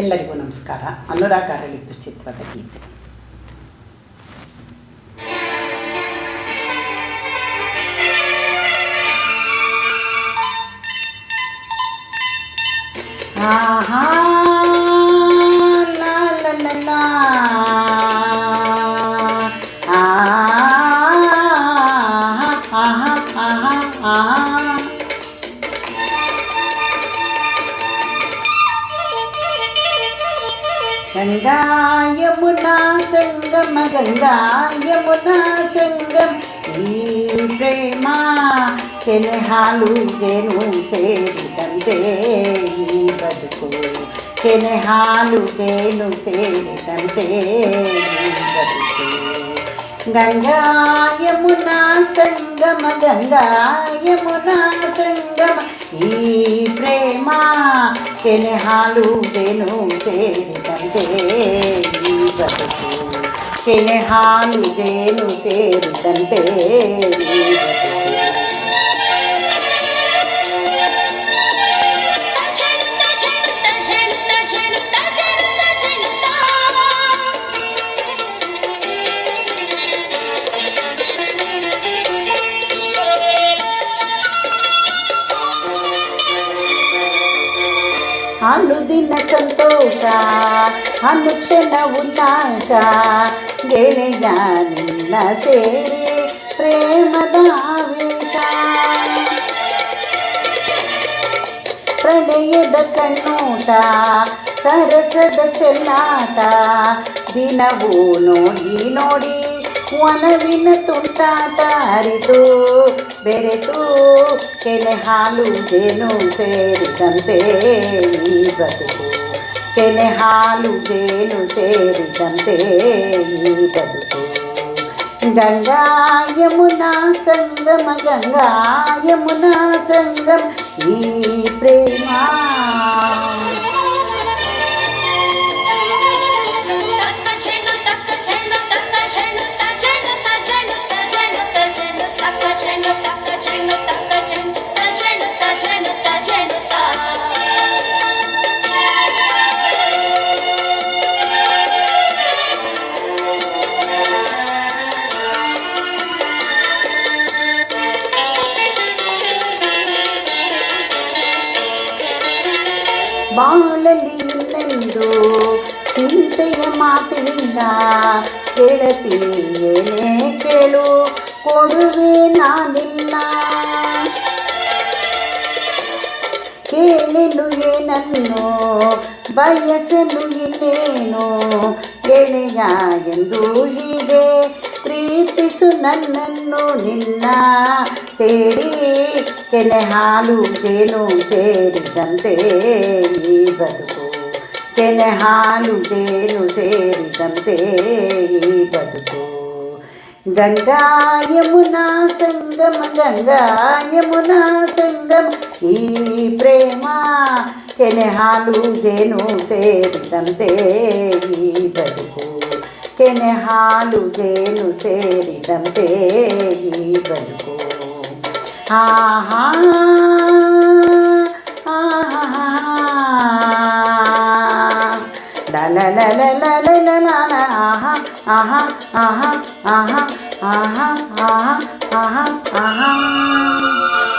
ಎಲ್ಲರಿಗೂ ನಮಸ್ಕಾರ. ಅನುರಾಗ ಅರಳಿತು ಚಿತ್ರದ ಗೀತೆ. ಆಹಾ ಲಾ கங்கா யமுனா சங்கம் கங்கா யமுனா சங்கம் பிரேமா ಕೆನೆ ಹಾಲು ಜೇನು ಸೇರಿದಂತೆ ಈ ಬದುಕು ಕೆನೆ ಹಾಲು ಜೇನು ಸೇರಿದಂತೆ ಈ ಬದುಕು ಗಂಗಾ ಯಮುನಾ ಸಂಗಮ ಗಂಗಾ ಯಮುನಾ ಸಂಗಮ ಈ ಪ್ರೇಮ ಕೆನೆ ಹಾಲು ಜೇನು ಸೇರಿದಂತೆ ಈ ಬದುಕು ಕೆನೆ ಹಾಲು ಜೇನು ಸೇರಿದಂತೆ ಈ ಬದುಕು ಅನುದಿನ ಸಂತೋಷ ಅನುಕ್ಷಣ ಉಲ್ಲಾಸ ಗೆಳೆಯ ನಿನ್ನ ಸೇರಿ ಪ್ರೇಮದ ಆವೇಶ ಪ್ರಣಯದ ಕಣ್ಣೋಟ ಸರಸದ ಚೆಲ್ಲಾಟ ದಿನವೂ ನೋಡಿ ನೋಡಿ ಒನವಿನ ತುಂಟಾಟ ಅರಿತು ಬೆರೆತು ಕೆನೆ ಹಾಲು ಜೇನು ಸೇರಿದಂತೆ ಈ ಬದುಕು ಕೆನೆ ಹಾಲು ಜೇನು ಸೇರಿದಂತೆ ಈ ಬದುಕು ಗಂಗಾ ಯಮುನಾ ಸಂಗಮ ಗಂಗಾ ಯಮುನಾ ಸಂಗಮ ಈ ಪ್ರೇಮ ಬಾಳಲಿ ಇನ್ನೆಂದು ಚಿಂತೆಯ ಮಾತಿನಿಂದ ಗೆಳತಿ ಏನೇ ಕೇಳು, ಕೊಡುವೆ ನಾನಿಲ್ಲ. ಕೇಳಲು ಏನನ್ನು ಬಯಸಲು ಇನ್ನೇನು, ಗೆಳೆಯ ಎಂದು ಹೀಗೆ ಪ್ರೀತಿಸು ನನ್ನನ್ನು ನಿನ್ನ ಸೇರಿ ಕೆನೆ ಹಾಲು ಜೇನು ಸೇರಿದಂತೆ ಈ ಬದುಕು ಕೆನೆ ಹಾಲು ಜೇನು ಸೇರಿದಂತೆ ಈ ಬದುಕು గంగా యమునా సంగమ గంగా యమునా సంగమ ఈ ప్రేమ కెనెహాలు జేను సేరిదంతే ఈ బతుకు ಕೆನೆ ಹಾಲು ಜೇನು ಸೇರಿದಂತೆ ಈ ಬದುಕು ಆಹಾ ఆహా ఆహా ఆహా ఆహా ఆహా ఆహా